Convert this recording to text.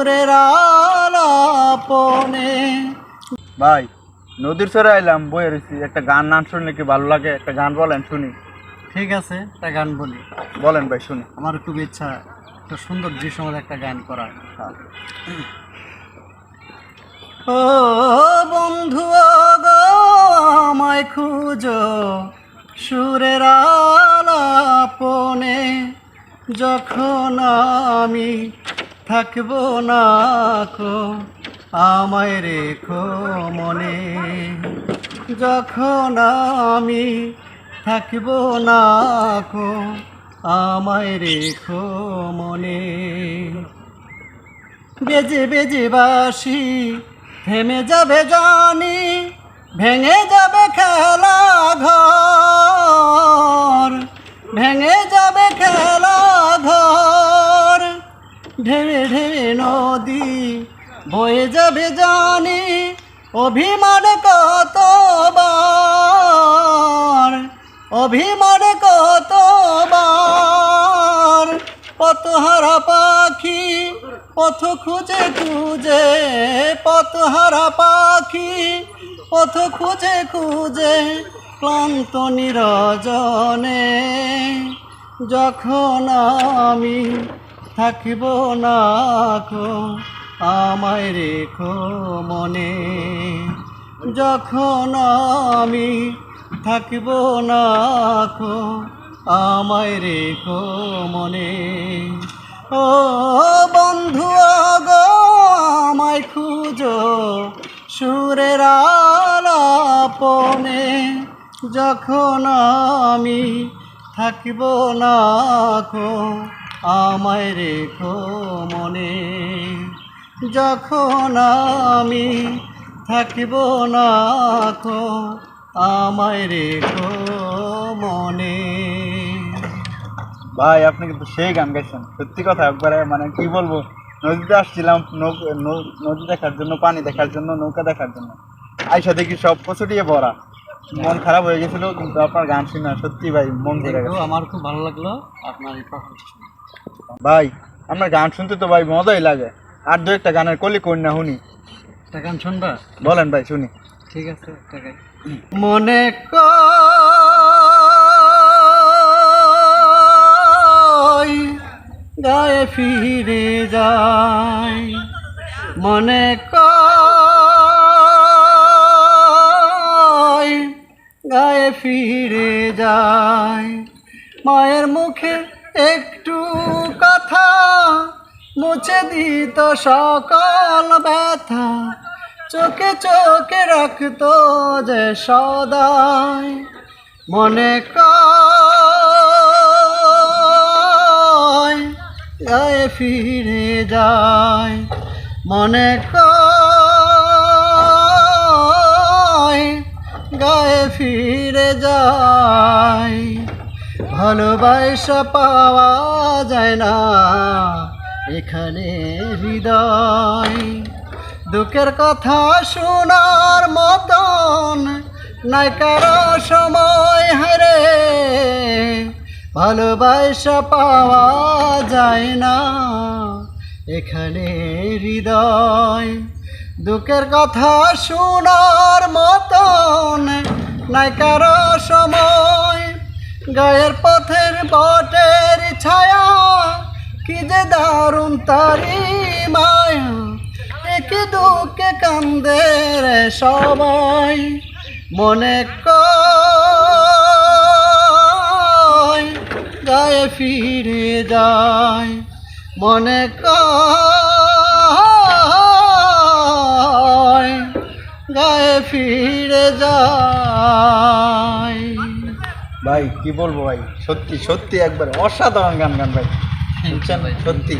সুরের আলাপনে। ভাই নদীর চরে আইলাম বই রয়েছি একটা গান নান শুনলে কি ভালো লাগে? একটা গান বলেন শুনি। ঠিক আছে একটা গান বলি। বলেন ভাই শুনি। আমার খুব ইচ্ছা একটা সুন্দর দৃশ্যময় একটা গান করার। হ্যাঁ। ও বন্ধু গো আমায় খুঁজো সুরের আলাপনে। যখন আমি থাকব না কো, আমায় রেখো মনে। যখন আমি থাকব না কো, আমায় রেখো মনে। বেজে বেজে বাসি থেমে যাবে জানি, ভেঙে যাবে খেলা ঘর। ভেঙে যাবে খেলা ঢেড়ে ঢেড়ে নদী বয়ে যাবে জানি, অভিমান কতবার অভিমান কতবার, পথহারা পাখি পথ খুঁজে খুঁজে, পথহারা পাখি পথ খুঁজে খুঁজে, ক্লান্ত নিরজনে, যখন আমি থাকিব না কো আমায় রেখো মনে। যখন আমি থাকিব না কো আমায় রেখো মনে। ও বন্ধু গো আমায় খুঁজো সুরের আলাপনে। যখন আমি থাকিব না কো আমায় রেখো মনে। যখন আমি থাকিব না আমায় রেখো মনে। ভাই আপনি কিন্তু সেই গান গাইছেন। সত্যি কথা একবারে মানে কি বলব নদীতে আসছিলাম নদী দেখার জন্য পানি দেখার জন্য নৌকা দেখার জন্য। আইসা দেখি সব পছটিয়ে ভরা। মন খারাপ হয়ে গেছিল কিন্তু আপনার গান শুনে সত্যি ভাই মন আমার খুব ভালো লাগল আপনার এই। ভাই আপনার গান শুনতে তো ভাই মজাই লাগে। আর দু একটা গানের কলি কন্যা শুনি। একটা গান শুনবা? বলেন ভাই শুনি। ঠিক আছে একটা মনে কই গায়ে ফিরে যাই? মনে কই গায়ে ফিরে যাই? মায়ের মুখে একটু কথা মুছে দিত সকল ব্যথা। চোখে চোখে রাখতো যে সদাই। মনে কয় ফিরে যায় মনে কয়, গায়ে ফিরে যায় ভালোবাসা পাওয়া যায় না। এখানে হৃদয়, দুঃখের কথা শোনার মতন নাই কারও সময় হারে ভালোবাসা পাওয়া যায় না। এখানে হৃদয়, দুঃখের কথা শোনার মতন নাই কারও সময় গায়ের পথের বটের ছায়া, কি যে দারুণ তারি মায়া। একে দুঃখে কান্দে রে সবাই, মনে কয়, গায়ে ফিরে যায়। মনে কয়, গায়ে ফিরে যায়। ভাই কি বলব ভাই? সত্যি সত্যি একবার অসাধারণ গান গান ভাই। বুঝছেন সত্যি।